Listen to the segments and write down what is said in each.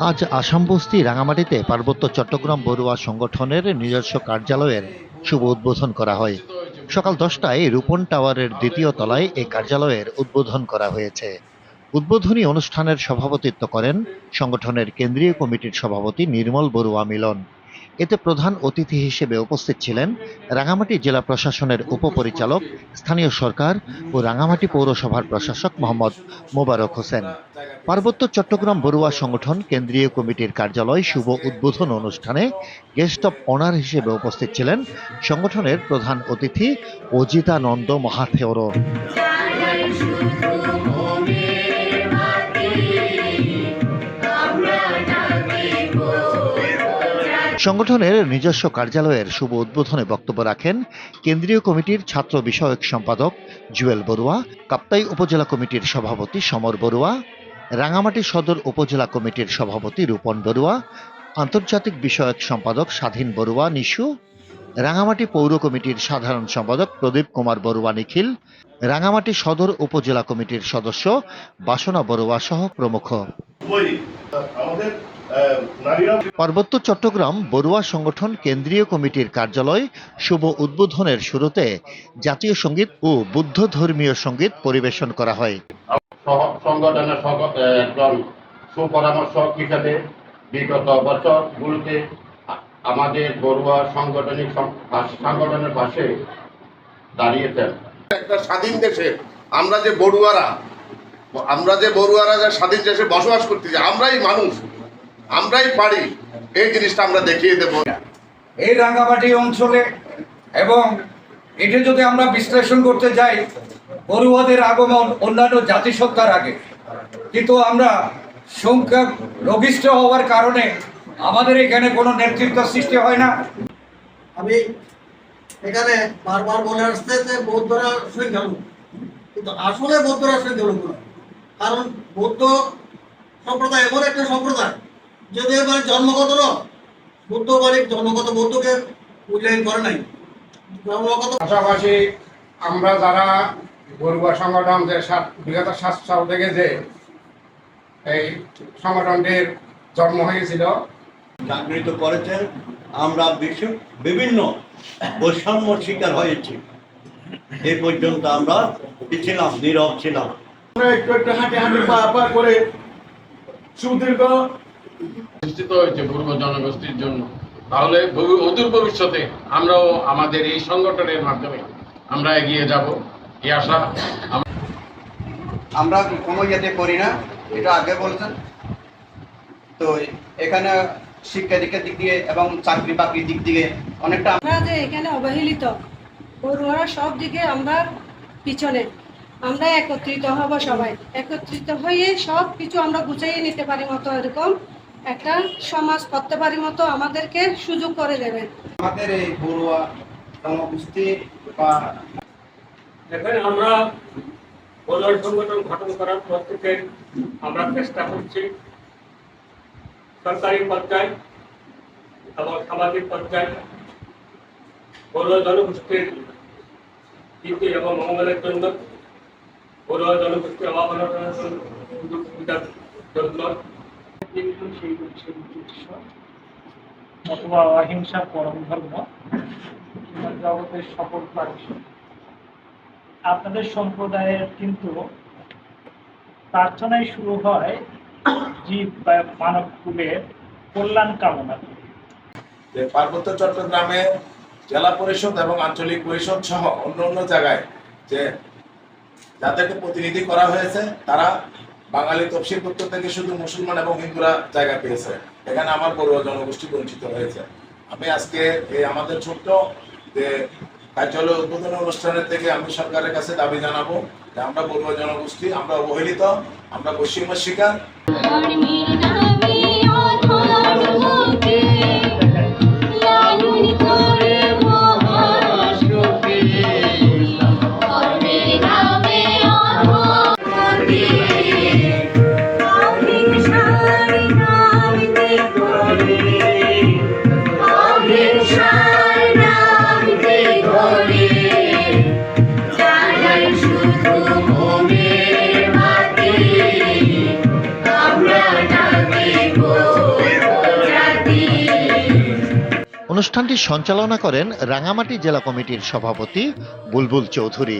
আজ আসাম বস্তি রাঙামাটিতে পার্বত্য চট্টগ্রাম বড়ুয়া সংগঠনের নিজস্ব কার্যালয়ের শুভ উদ্বোধন করা হয়। সকাল দশটায় রূপন টাওয়ারের দ্বিতীয় তলায় এই কার্যালয়ের উদ্বোধন করা হয়েছে। উদ্বোধনী অনুষ্ঠানের সভাপতিত্ব করেন সংগঠনের কেন্দ্রীয় কমিটির সভাপতি নির্মল বড়ুয়া মিলন। এতে প্রধান অতিথি হিসেবে উপস্থিত ছিলেন রাঙামাটি জেলা প্রশাসনের উপপরিচালক, স্থানীয় সরকার ও রাঙামাটি পৌরসভার প্রশাসক মোহাম্মদ মোবারক হোসেন। পার্বত্য চট্টগ্রাম বড়ুয়া সংগঠন কেন্দ্রীয় কমিটির কার্যালয় শুভ উদ্বোধন অনুষ্ঠানে গেস্ট অব অনার হিসেবে উপস্থিত ছিলেন সংগঠনের প্রধান অতিথি অজিতানন্দ মহাথেওর সংগঠনের নিজস্ব কার্যালয়ের শুভ উদ্বোধনে বক্তব্য রাখেন কেন্দ্রীয় কমিটির ছাত্র বিষয়ক সম্পাদক জুয়েল বড়ুয়া, কাপ্তাই উপজেলা কমিটির সভাপতি সমর বড়ুয়া, রাঙামাটি সদর উপজেলা কমিটির সভাপতি রূপন বড়ুয়া, আন্তর্জাতিক বিষয়ক সম্পাদক স্বাধীন বড়ুয়া নিশু, রাঙামাটি পৌর কমিটির সাধারণ সম্পাদক প্রদীপ কুমার বড়ুয়া নিখিল, রাঙামাটি সদর উপজেলা কমিটির সদস্য বাসনা বড়ুয়া সহ প্রমুখ। পার্বত্য চট্টগ্রাম বড়ুয়া সংগঠন কেন্দ্রীয় কমিটির কার্যালয় শুভ উদ্বোধনের শুরুতে জাতীয় সংগীত ও বুদ্ধ ধর্মীয় সংগীত পরিবেশন করা হয়। সংগঠনের একজন সুপরামর্শক হিসেবে বিগত বছরগুলোতে আমাদের বড়ুয়া সাংগঠনিক সংগঠনের পাশে দাঁড়িয়েছেন। একটা স্বাধীন দেশে আমরা যে বড়ুয়ারা আমরা যে বড়ুয়ারা যে স্বাধীন দেশে বসবাস করতেছি আমরাই মানুষ। আমরাই পারি এই জিনিসটা আমরা দেখিয়ে দেবো। এই রাঙ্গামাটি অঞ্চলে এবং এটা যদি আমরা বিশ্লেষণ করতে যাই বড়ুয়াদের আগমন অন্যান্য জাতিসত্তার আগে কিন্তু আমরা সংখ্যা লঘিষ্ঠ হওয়ার কারণে আমাদের এখানে কোনো নেতৃত্ব সৃষ্টি হয় না। আমি এখানে বারবার বলে আসছে যে বৌদ্ধরা সংখ্যালঘু কিন্তু আসলে বৌদ্ধরা সংখ্যালঘু না কারণ বৌদ্ধ সম্প্রদায় এমন একটা সম্প্রদায় যদি এবার জন্মগত ন বুদ্ধ মানে জন্মগত বৌদ্ধকে মূল্যায়ন করে নাই জন্মগত পাশাপাশি আমরা যারা গরুয়া সংগঠন যে সাত দুই হাজার সাত সাল থেকে যে এই সংগঠনটির জন্ম হয়েছিল। জাগৃত করেছেন। আমরা বিশ্ব বিভিন্ন বৈষম্য শিকার হয়েছি। এই পর্যন্ত আমরা ছিলাম নীরব ছিলাম। আমরা একটু একটু হাঁটি হাঁটি পা পা করে সুদীর্ঘ প্রতিষ্ঠিত হয়েছে পূর্ব জনগোষ্ঠীর জন্য। তাহলে অদূর ভবিষ্যতে আমরাও আমাদের এই সংগঠনের মাধ্যমে আমরা এগিয়ে যাব। এই আশা? আমরা কোনো ইয়েতে করি না। এটা আগে বলছেন। তো এখানে শিক্ষা দীক্ষার দিক দিয়ে এবং চাকরি বাকরির দিক দিয়ে অনেকটা আমরা যে এখানে অবহেলিত পড়ুয়ারা সব দিকে আমরা পিছনে। আমরা একত্রিত হব সবাই। একত্রিত হয়ে সব কিছু আমরা গুছিয়ে নিতে পারি মতো এরকম একটা সমাজ করতে পারি মতো আমাদেরকে সুযোগ করে দেবেন। আমাদের এই বড়ুয়া জনগোষ্ঠী বা দেখেন আমরা বলয় সংগঠন গঠন করার পর থেকে আমরা চেষ্টা করছি সরকারি পর্যায়ে এবং সামাজিক পর্যায়ে বড়ুয়া জনগোষ্ঠীর নীতি এবং মঙ্গলের জন্য বড়ুয়া জনগোষ্ঠী অভাব অনটনের সুযোগ সুবিধার জন্য সেই সেই উদ্দেশ্য অথবা অহিংসা পরম ধর্ম জগতের সকল প্রাণী আপনাদের সম্প্রদায়ের কিন্তু প্রার্থনাই শুরু হয় জীব বা মানব কুলের কল্যাণ কামনা পার্বত্য চট্টগ্রামে জেলা পরিষদ এবং আঞ্চলিক পরিষদ সহ অন্য অন্য জায়গায় যে যাদেরকে প্রতিনিধি করা হয়েছে, তারা বাঙালি তফসিলভুক্ত থেকে শুধু মুসলমান এবং হিন্দুরা জায়গা পেয়েছে। এখানে আমার পড়ুয়া জনগোষ্ঠী বঞ্চিত হয়েছে। আমি আজকে এই আমাদের ছোট্ট যে কার্যালয় উদ্বোধন অনুষ্ঠানের থেকে আমি সরকারের কাছে দাবি জানাব যে আমরা বড়ুয়া জনগোষ্ঠী, আমরা অবহেলিত, আমরা পশ্চিমের শিকার। অনুষ্ঠানটি সঞ্চালনা করেন রাঙামাটি জেলা কমিটির সভাপতি Bulbul Chowdhury.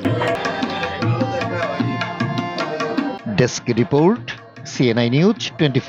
Desk report CNI news twenty